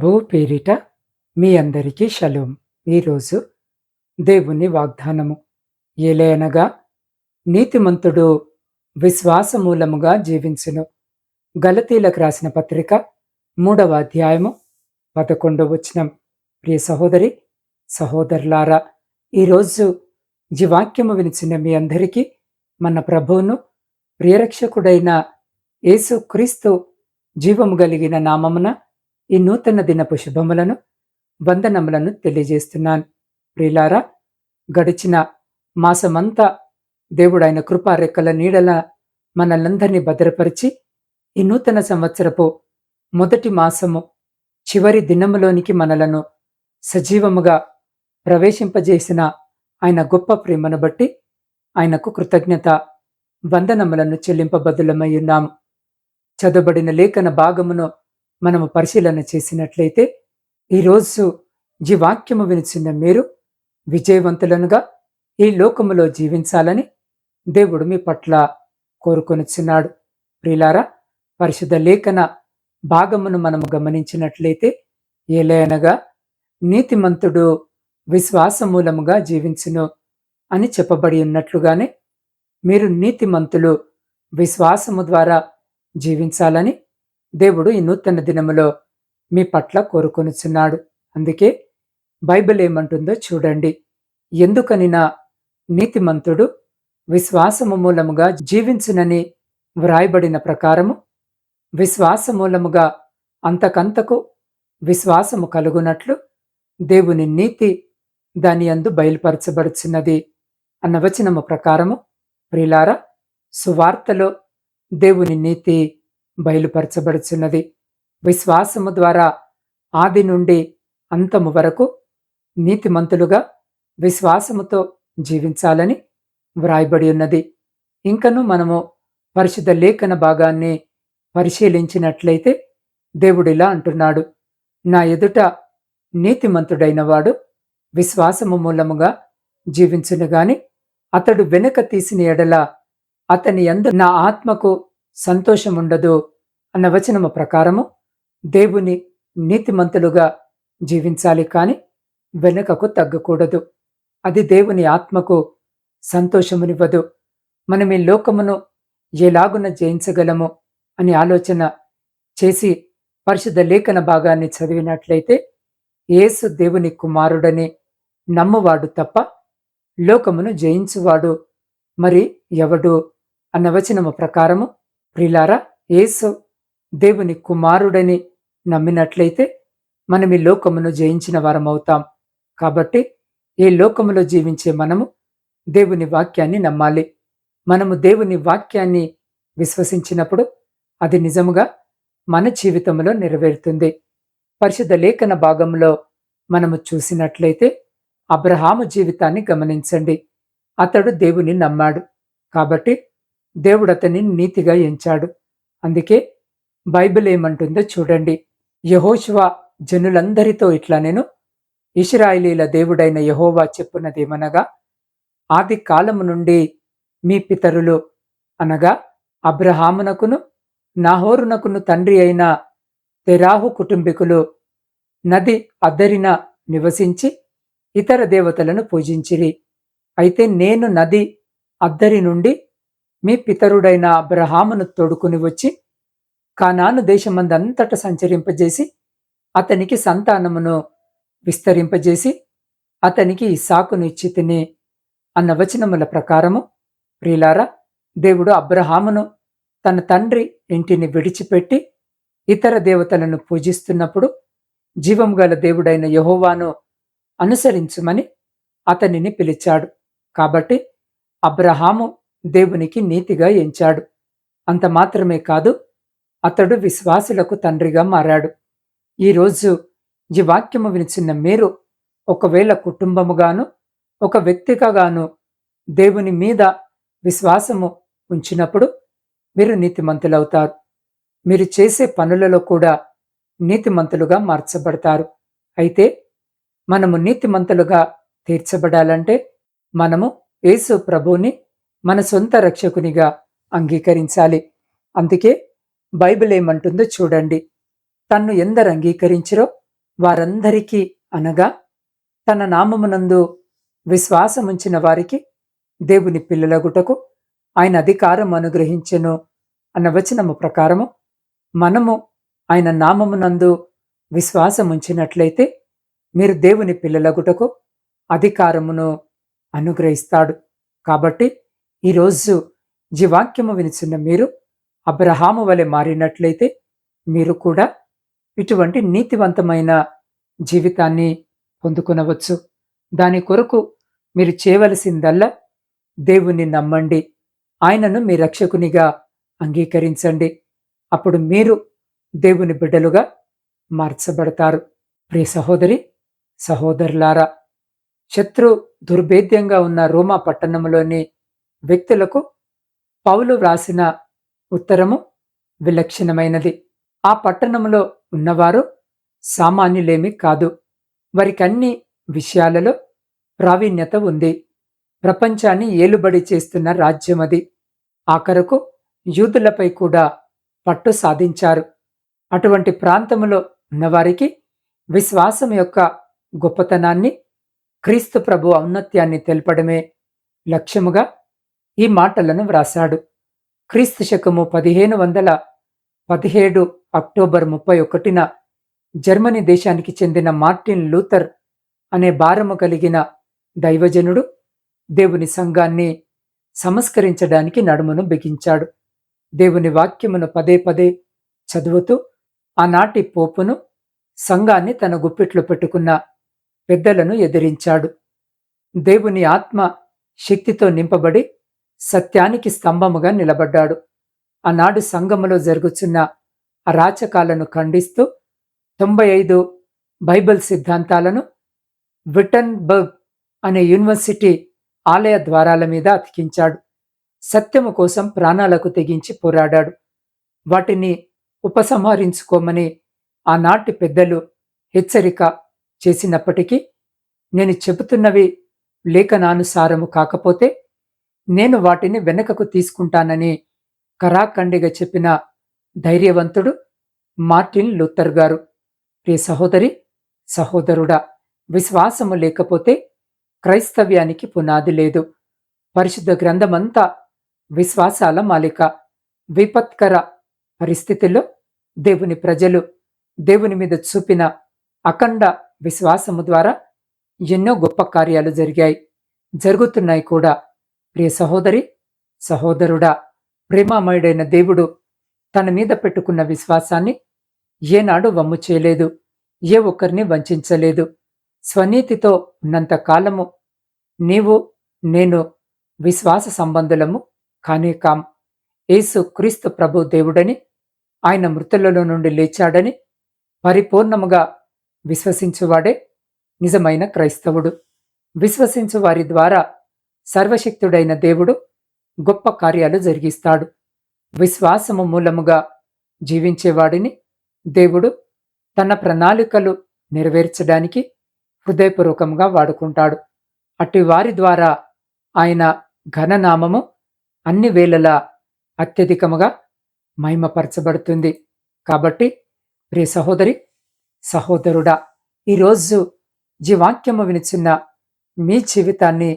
ప్రభువు పేరిట మీ అందరికీ షలోం. ఈరోజు దేవుని వాగ్దానము. ఏలయనగా నీతిమంతుడు విశ్వాసమూలముగా జీవించును. గలతీలకు రాసిన పత్రిక మూడవ అధ్యాయము పదకొండవ వచనం. ప్రియ సహోదరి సహోదరులారా ఈరోజు జీవాక్యము వినిచిన మీ అందరికీ మన ప్రభువును ప్రియరక్షకుడైన యేసు క్రీస్తు జీవము కలిగిన నామమున ఈ నూతన దినపు శుభములను వందనములను తెలియజేస్తున్నాను. ప్రియులారా గడిచిన మాసమంతా దేవుడైన కృపారెక్కల నీడల మనల్నందరినీ భద్రపరిచి ఈ నూతన సంవత్సరపు మొదటి మాసము చివరి దినములోనికి మనలను సజీవముగా ప్రవేశింపజేసిన ఆయన గొప్ప ప్రేమను బట్టి ఆయనకు కృతజ్ఞత వందనములను చెల్లింపబద్దులమై ఉన్నాము. చదవబడిన లేఖన భాగమును మనము పరిశీలన చేసినట్లయితే ఈరోజు ఈ వాక్యము వినిచిన మీరు విజయవంతులనుగా ఈ లోకములో జీవించాలని దేవుడు మీ పట్ల కోరుకొనిచున్నాడు. ప్రిలారా పరిశుద్ధ లేఖన భాగమును మనము గమనించినట్లయితే ఏలయనగా నీతిమంతుడు విశ్వాసమూలముగా జీవించును అని చెప్పబడి ఉన్నట్లుగానే మీరు నీతిమంతులు విశ్వాసము ద్వారా జీవించాలని దేవుడు ఈ నూతన దినములో మీ పట్ల కోరుకొనుచున్నాడు. అందుకే బైబిల్ ఏమంటుందో చూడండి. ఎందుకనినా నీతిమంతుడు విశ్వాసము మూలముగా జీవించునని వ్రాయబడిన ప్రకారము విశ్వాస మూలముగా అంతకంతకు విశ్వాసము కలుగునట్లు దేవుని నీతి దాని అందు బయలుపరచబడుచున్నది అన్న వచనము ప్రకారము. ప్రిలార సువార్తలో దేవుని నీతి బయలుపరచబడుచున్నది. విశ్వాసము ద్వారా ఆది నుండి అంతము వరకు నీతిమంతులుగా విశ్వాసముతో జీవించాలని వ్రాయబడి ఉన్నది. ఇంకను మనము పరిశుద్ధ లేఖన భాగాన్ని పరిశీలించినట్లయితే దేవుడిలా అంటున్నాడు. నా ఎదుట నీతిమంతుడైన వాడు విశ్వాసము మూలముగా జీవించును గాని అతడు వెనుక తీసిన ఎడల అతని ఎందు నా ఆత్మకు సంతోషముండదు అన్న వచనము ప్రకారము దేవుని నీతిమంతులుగా జీవించాలి కాని వెనుకకు తగ్గకూడదు. అది దేవుని ఆత్మకు సంతోషమునివ్వదు. మనం ఈ లోకమును ఎలాగున జయించగలము అని ఆలోచన చేసి పరిశుద్ధ లేఖన భాగాన్ని చదివినట్లయితే యేసు దేవుని కుమారుడని నమ్మవాడు తప్ప లోకమును జయించువాడు మరి ఎవడు? అన్న వచనము ప్రకారము ప్రిలారా యేసు దేవుని కుమారుడని నమ్మినట్లయితే మనం ఈ లోకమును జయించిన వారం అవుతాం కాబట్టి ఈ లోకములో జీవించే మనము దేవుని వాక్యాన్ని నమ్మాలి. మనము దేవుని వాక్యాన్ని విశ్వసించినప్పుడు అది నిజముగా మన జీవితంలో నెరవేరుతుంది. పరిశుద్ధ లేఖన భాగంలో మనము చూసినట్లయితే అబ్రహాము జీవితాన్ని గమనించండి. అతడు దేవుని నమ్మాడు. కాబట్టి దేవుడు అతన్ని నీతిగా ఎంచాడు. అందుకే బైబిల్ ఏమంటుందో చూడండి. యహోశివ జనులందరితో ఇట్లా నేను ఇష్రాయిలీల దేవుడైన యహోవా చెప్పున్నదేమనగా ఆది కాలము నుండి మీ పితరులు అనగా అబ్రహామునకును నాహోరునకును తండ్రి అయిన తెరాహు కుటుంబీకులు నది అద్దరిన నివసించి ఇతర దేవతలను పూజించిరి. అయితే నేను నది అద్దరి నుండి మీ పితరుడైన అబ్రహామును తోడుకుని వచ్చి కానాను దేశమందంతట సంచరింపజేసి అతనికి సంతానమును విస్తరింపజేసి అతనికి ఇసాకును ఇచ్చి తిని అన్న వచనముల ప్రకారము ప్రియులారా దేవుడు అబ్రహామును తన తండ్రి ఇంటిని విడిచిపెట్టి ఇతర దేవతలను పూజిస్తున్నప్పుడు జీవం గల దేవుడైన యహోవాను అనుసరించుమని అతనిని పిలిచాడు. కాబట్టి అబ్రహాము దేవునికి నీతిగా ఎంచాడు. అంత మాత్రమే కాదు అతడు విశ్వాసులకు తండ్రిగా మారాడు. ఈరోజు ఈ వాక్యము వినిచిన్న మీరు ఒకవేళ కుటుంబముగాను ఒక వ్యక్తిగాను దేవుని మీద విశ్వాసము ఉంచినప్పుడు మీరు నీతిమంతులవుతారు. మీరు చేసే పనులలో కూడా నీతిమంతులుగా మార్చబడతారు. అయితే మనము నీతిమంతులుగా తీర్చబడాలంటే మనము యేసు ప్రభుని మన సొంత రక్షకునిగా అంగీకరించాలి. అందుకే బైబిల్ ఏమంటుందో చూడండి. తన్ను ఎందరు అంగీకరించరో వారందరికీ అనగా తన నామమునందు విశ్వాసముంచిన వారికి దేవుని పిల్లలగుటకు ఆయన అధికారం అనుగ్రహించెను అన్న వచనము ప్రకారము మనము ఆయన నామమునందు విశ్వాసముంచినట్లయితే మీరు దేవుని పిల్లలగుటకు అధికారమును అనుగ్రహిస్తాడు. కాబట్టి ఈరోజు జీవాక్యము వినిచున్న మీరు అబ్రహాము వలె మారినట్లయితే మీరు కూడా ఇటువంటి నీతివంతమైన జీవితాన్ని పొందుకునవచ్చు. దాని కొరకు మీరు చేయవలసిందల్లా దేవుణ్ణి నమ్మండి. ఆయనను మీ రక్షకునిగా అంగీకరించండి. అప్పుడు మీరు దేవుని బిడ్డలుగా మార్చబడతారు. ప్రియ సహోదరి సహోదరులారా శత్రు దుర్భేద్యంగా ఉన్న రోమా పట్టణంలోని వ్యక్తులకు పౌలు వ్రాసిన ఉత్తరము విలక్షణమైనది. ఆ పట్టణంలో ఉన్నవారు సామాన్యులేమీ కాదు. వారికన్ని విషయాలలో ప్రావీణ్యత ఉంది. ప్రపంచాన్ని ఏలుబడి చేస్తున్న రాజ్యం అది. ఆఖరకు యూదులపై కూడా పట్టు సాధించారు. అటువంటి ప్రాంతంలో ఉన్నవారికి విశ్వాసం యొక్క గొప్పతనాన్ని క్రీస్తు ప్రభు ఔన్నత్యాన్ని తెలపడమే లక్ష్యముగా ఈ మాటలను వ్రాశాడు. క్రీస్తు శకము పదిహేను వందల పదిహేడు అక్టోబర్ ముప్పై ఒకటిన జర్మనీ దేశానికి చెందిన మార్టిన్ లూథర్ అనే భారము కలిగిన దైవజనుడు దేవుని సంఘాన్ని సంస్కరించడానికి నడుమును బిగించాడు. దేవుని వాక్యమును పదే పదే చదువుతూ ఆనాటి పోపును సంఘాన్ని తన గుప్పిట్లో పెట్టుకున్న పెద్దలను ఎదిరించాడు. దేవుని ఆత్మ శక్తితో నింపబడి సత్యానికి స్తంభముగా నిలబడ్డాడు. ఆనాడు సంఘములో జరుగుచున్న అరాచకాలను ఖండిస్తూ తొంభై ఐదు బైబిల్ సిద్ధాంతాలను విటన్బర్గ్ అనే యూనివర్సిటీ ఆలయ ద్వారాల మీద అతికించాడు. సత్యము కోసం ప్రాణాలకు తెగించి పోరాడాడు. వాటిని ఉపసంహరించుకోమని ఆనాటి పెద్దలు హెచ్చరిక చేసినప్పటికీ నేను చెబుతున్నవి లేఖనానుసారము కాకపోతే నేను వాటిని వెనకకు తీసుకుంటానని కరాఖండిగా చెప్పిన ధైర్యవంతుడు మార్టిన్ లూథర్ గారు. ప్రియ సహోదరి సహోదరుడా విశ్వాసము లేకపోతే క్రైస్తవ్యానికి పునాది లేదు. పరిశుద్ధ గ్రంథమంతా విశ్వాసాల మాలిక. విపత్కర పరిస్థితుల్లో దేవుని ప్రజలు దేవుని మీద చూపిన అఖండ విశ్వాసము ద్వారా ఎన్నో గొప్ప కార్యాలు జరిగాయి. జరుగుతున్నాయి కూడా. ప్రియ సహోదరి సహోదరుడా ప్రేమామయుడైన దేవుడు తన మీద పెట్టుకున్న విశ్వాసాన్ని ఏనాడు వమ్ము చేయలేదు ఏ ఒక్కరిని వంచలేదు. స్వనీతితో ఉన్నంత కాలము నీవు నేను విశ్వాస సంబంధులము కానే కాం. యేసు క్రీస్తు ప్రభు దేవుడని ఆయన మృతులలో నుండి లేచాడని పరిపూర్ణముగా విశ్వసించువాడే నిజమైన క్రైస్తవుడు. విశ్వసించు వారి ద్వారా సర్వశక్తుడైన దేవుడు గొప్ప కార్యాలు జరిగిస్తాడు. విశ్వాసము మూలముగా జీవించేవాడిని దేవుడు తన ప్రణాళికలు నెరవేర్చడానికి హృదయపూర్వకంగా వాడుకుంటాడు. అట్టి వారి ద్వారా ఆయన ఘననామము అన్ని వేళలా అత్యధికముగా మహిమపరచబడుతుంది. కాబట్టి ప్రియ సహోదరి సహోదరుడా ఈరోజు జీవాక్యము వినిచిన్న మీ జీవితాన్ని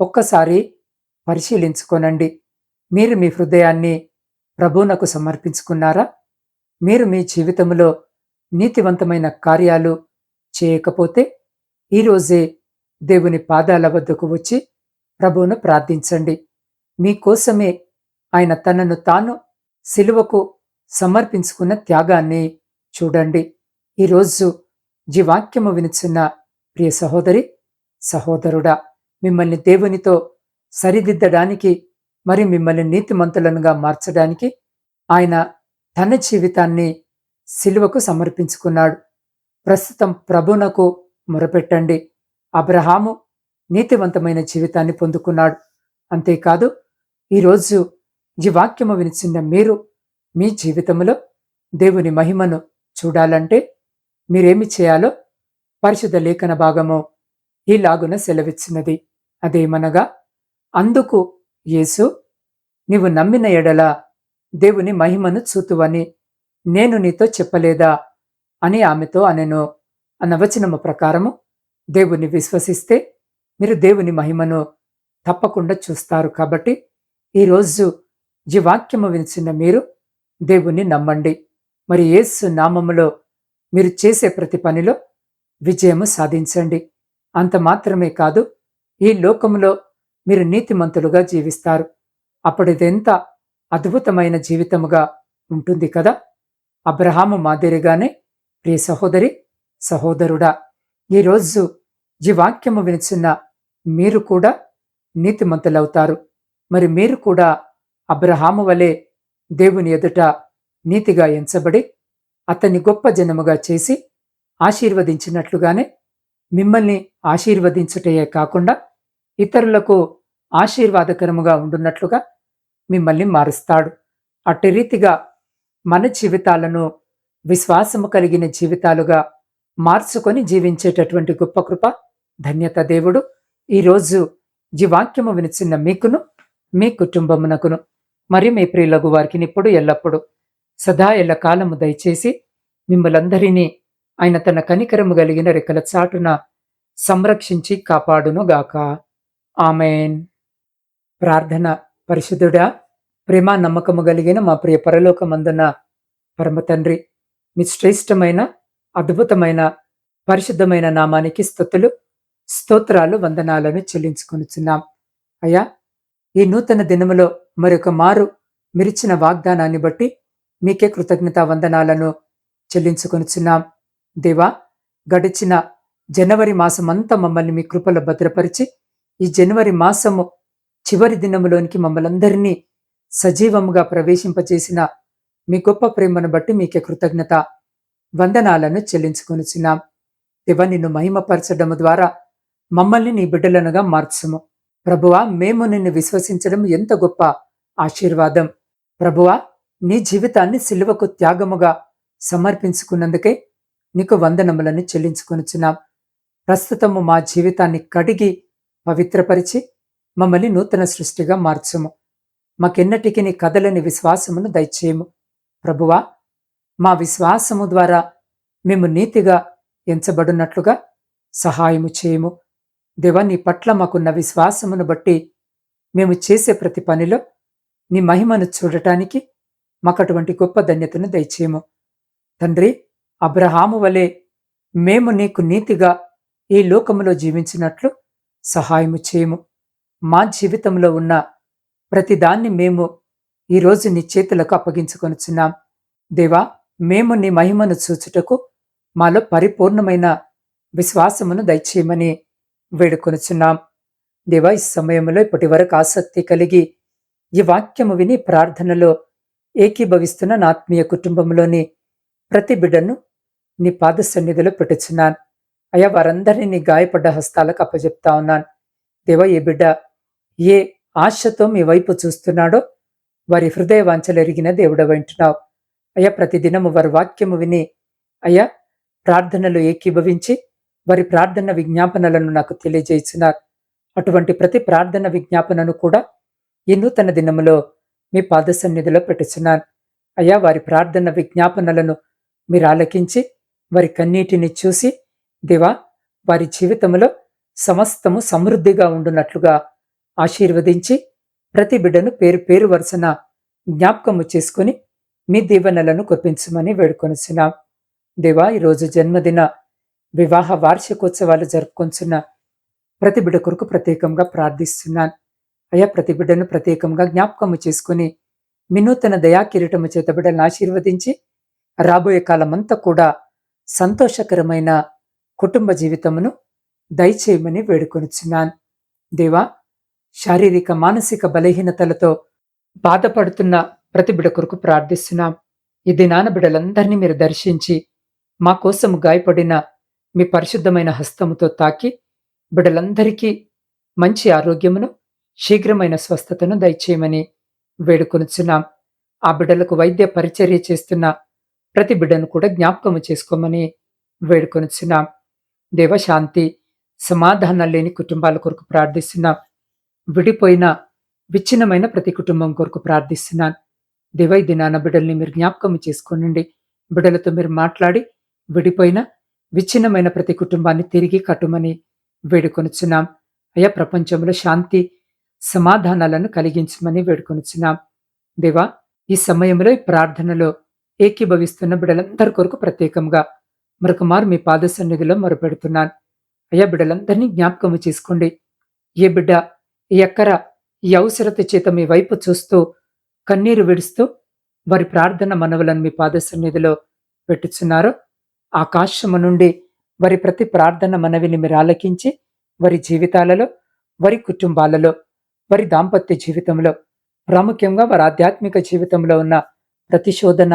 ఒక్కసారి పరిశీలించుకోనండి. మీరు మీ హృదయాన్ని ప్రభువునకు సమర్పించుకున్నారా? మీరు మీ జీవితంలో నీతివంతమైన కార్యాలు చేయకపోతే ఈరోజే దేవుని పాదాల వద్దకు వచ్చి ప్రభువును ప్రార్థించండి. మీకోసమే ఆయన తనను తాను సిలువకు సమర్పించుకున్న త్యాగాన్ని చూడండి. ఈరోజు జీవాక్యము వినిచున్న ప్రియ సహోదరి సహోదరుడా మిమ్మల్ని దేవునితో సరిదిద్దడానికి మరి మిమ్మల్ని నీతిమంతులనుగా మార్చడానికి ఆయన తన జీవితాన్ని సిలువకు సమర్పించుకున్నాడు. ప్రస్తుతం ప్రభునకు మొరపెట్టండి. అబ్రహాము నీతివంతమైన జీవితాన్ని పొందుకున్నాడు. అంతేకాదు ఈరోజు ఈ వాక్యము వినిచిన్న మీరు మీ జీవితంలో దేవుని మహిమను చూడాలంటే మీరేమి చేయాలో పరిశుద్ధ లేఖన భాగము ఈలాగున సెలవిచ్చినది. అదేమనగా అందుకు యేసు నీవు నమ్మిన ఎడల దేవుని మహిమను చూతువని నేను నీతో చెప్పలేదా? అని ఆమెతో అనెను. అన్న వచనము ప్రకారము దేవుని విశ్వసిస్తే మీరు దేవుని మహిమను తప్పకుండా చూస్తారు కాబట్టి ఈరోజు వాక్యము వినిచిన మీరు దేవుని నమ్మండి. మరి యేసు నామములో మీరు చేసే ప్రతి పనిలో విజయము సాధించండి. అంత మాత్రమే కాదు ఈ లోకములో మీరు నీతిమంతులుగా జీవిస్తారు. అప్పుడిదెంత అద్భుతమైన జీవితముగా ఉంటుంది కదా? అబ్రహాము మాదిరిగానే ప్రియ సహోదరి సహోదరుడా ఈరోజు ఈ వాక్యము వినిచున్న మీరు కూడా నీతిమంతులవుతారు. మరి మీరు కూడా అబ్రహాము వలె దేవుని ఎదుట నీతిగా ఎంచబడి అతన్ని గొప్ప జనముగా చేసి ఆశీర్వదించినట్లుగానే మిమ్మల్ని ఆశీర్వదించుటయే కాకుండా ఇతరులకు ఆశీర్వాదకరముగా ఉండున్నట్లుగా మిమ్మల్ని మారుస్తాడు. అట్టి రీతిగా మన జీవితాలను విశ్వాసము కలిగిన జీవితాలుగా మార్చుకొని జీవించేటటువంటి గొప్ప కృప ధన్యత దేవుడు. ఈరోజు ఈ వాక్యము వినిచిన్న మీకును మీ కుటుంబమునకును మరి మీ ప్రియులగు వారికి ఇప్పుడు ఎల్లప్పుడూ సదా ఎల్ల కాలము దయచేసి మిమ్మలందరినీ ఆయన తన కనికరము కలిగిన రెక్కల చాటున సంరక్షించి కాపాడును గాక ఆమెన్. ప్రార్థన పరిశుద్ధుడా ప్రేమ నమ్మకము కలిగిన మా ప్రియ పరలోకమందున పరమతండ్రి మీ శ్రేష్టమైన అద్భుతమైన పరిశుద్ధమైన నామానికి స్థుతులు స్తోత్రాలు వందనాలను చెల్లించుకొనిచున్నాం. అయ్యా ఈ నూతన దినములో మరొక మారు మిరిచిన వాగ్దానాన్ని బట్టి మీకే కృతజ్ఞత వందనాలను చెల్లించుకొనిచున్నాం. దేవా గడిచిన జనవరి మాసమంతా మమ్మల్ని మీ కృపలో భద్రపరిచి ఈ జనవరి మాసము చివరి దినములోనికి మమ్మలందరినీ సజీవముగా ప్రవేశింపచేసిన మీ గొప్ప ప్రేమను బట్టి మీకే కృతజ్ఞత వందనాలను చెల్లించుకొనిచున్నాం. దేవ నిన్ను మహిమపరచడము ద్వారా మమ్మల్ని నీ బిడ్డలనుగా మార్చుము. ప్రభువా మేము నిన్ను విశ్వసించడం ఎంత గొప్ప ఆశీర్వాదం. ప్రభువా నీ జీవితాన్ని సిలువకు త్యాగముగా సమర్పించుకున్నందుకే నీకు వందనములను చెల్లించుకొనిచున్నాం. ప్రస్తుతము మా జీవితాన్ని కడిగి పవిత్రపరిచి మమ్మల్ని నూతన సృష్టిగా మార్చుము. మాకెన్నటికి నీ కదలని విశ్వాసమును దయచేయము. ప్రభువా మా విశ్వాసము ద్వారా మేము నీతిగా ఎంచబడినట్లుగా సహాయము చేయము. దేవా నీ పట్ల మాకున్న విశ్వాసమును బట్టి మేము చేసే ప్రతి పనిలో నీ మహిమను చూడటానికి మాకటువంటి గొప్ప ధన్యతను దయచేయము. తండ్రి అబ్రహాము వలె మేము నీకు నీతిగా ఈ లోకములో జీవించినట్లు సహాయము చేయము. మా జీవితంలో ఉన్న ప్రతిదాన్ని మేము ఈరోజు నీ చేతులకు అప్పగించుకొనుచున్నాం. దేవా మేము నీ మహిమను చూచుటకు మాలో పరిపూర్ణమైన విశ్వాసమును దయచేయమని వేడుకొనుచున్నాం. దేవా ఈ సమయంలో ఇప్పటి వరకు ఆసక్తి కలిగి ఈ వాక్యము విని ప్రార్థనలో ఏకీభవిస్తున్న నా ఆత్మీయ కుటుంబంలోని ప్రతి బిడ్డను నీ పాద సన్నిధిలో పెట్టుచున్నాను. అయ్యా వారందరినీ నీ గాయపడ్డ హస్తాలకు అప్పచెప్తా ఉన్నాను. దేవ ఏ బిడ్డ ఏ ఆశతో మీ వైపు చూస్తున్నాడో వారి హృదయ వాంఛలు ఎరిగిన దేవుడ వింటున్నావు అయ్యా ప్రతిదినము వారి వాక్యము విని అయ్యా ప్రార్థనలు ఏకీభవించి వారి ప్రార్థన విజ్ఞాపనలను నాకు తెలియజేస్తున్నారు అటువంటి ప్రతి ప్రార్థన విజ్ఞాపనను కూడా ఈ నూతన దినములో మీ పాద సన్నిధిలో పెట్టుచున్నాను. అయ్యా వారి ప్రార్థన విజ్ఞాపనలను మీరు ఆలకించి వారి కన్నీటిని చూసి దేవా వారి జీవితంలో సమస్తము సమృద్ధిగా ఉండునట్లుగా ఆశీర్వదించి ప్రతి బిడ్డను పేరు పేరు వరుసన జ్ఞాపకము చేసుకుని మీ దీవెనలను కురిపించమని వేడుకొనిచున్నాం. దేవా ఈరోజు జన్మదిన వివాహ వార్షికోత్సవాలు జరుపుకొంచున్న ప్రతి బిడ్డ కొరకు ప్రత్యేకంగా ప్రార్థిస్తున్నాను. అయ్యా ప్రతి బిడ్డను ప్రత్యేకంగా జ్ఞాపకము చేసుకుని వినూతన దయా కిరీటము చేత బిడ్డలను ఆశీర్వదించి రాబోయే కాలమంతా కూడా సంతోషకరమైన కుటుంబ జీవితమును దయచేయమని వేడుకొనిచున్నాను. దేవా శారీరక మానసిక బలహీనతలతో బాధపడుతున్న ప్రతి బిడ కొరకు ప్రార్థిస్తున్నాం. ఈ దినాన బిడలందరినీ మీరు దర్శించి మా కోసం గాయపడిన మీ పరిశుద్ధమైన హస్తముతో తాకి బిడలందరికీ మంచి ఆరోగ్యమును శీఘ్రమైన స్వస్థతను దయచేయమని వేడుకొనుచున్నాం. ఆ బిడ్డలకు వైద్య పరిచర్య చేస్తున్న ప్రతి బిడ్డను కూడా జ్ఞాపకము చేసుకోమని వేడుకొనుచున్నాం. దేవశాంతి సమాధానం లేని కుటుంబాల కొరకు ప్రార్థిస్తున్నాం. విడిపోయిన విచ్ఛిన్నమైన ప్రతి కుటుంబం కొరకు ప్రార్థిస్తున్నాను దివై దినాన బిడ్డల్ని మీరు జ్ఞాపకం చేసుకోనండి బిడ్డలతో మీరు మాట్లాడి విడిపోయిన విచ్ఛిన్నమైన ప్రతి కుటుంబాన్ని తిరిగి కట్టుమని వేడుకొనుచున్నాం. అయా ప్రపంచంలో శాంతి సమాధానాలను కలిగించమని వేడుకొనుచున్నాం. దేవా ఈ సమయంలో ఈ ప్రార్థనలో ఏకీభవిస్తున్న బిడలందరి కొరకు ప్రత్యేకంగా మరొక మారు మీ పాద సన్నిధిలో మొరపెడుతున్నాను. అయ్యా బిడ్డలందరినీ జ్ఞాపకము చేసుకోండి. ఏ బిడ్డ ఈ ఎక్కర ఈ అవసరత చేత మీ వైపు చూస్తూ కన్నీరు విడుస్తూ వారి ప్రార్థన మనవులను మీ పాద సన్నిధిలో పెట్టుచున్నారో ఆకాశము నుండి వారి ప్రతి ప్రార్థన మనవిని మీరు ఆలకించి వారి జీవితాలలో వారి కుటుంబాలలో వారి దాంపత్య జీవితంలో ప్రాముఖ్యంగా వారి ఆధ్యాత్మిక జీవితంలో ఉన్న ప్రతిశోధన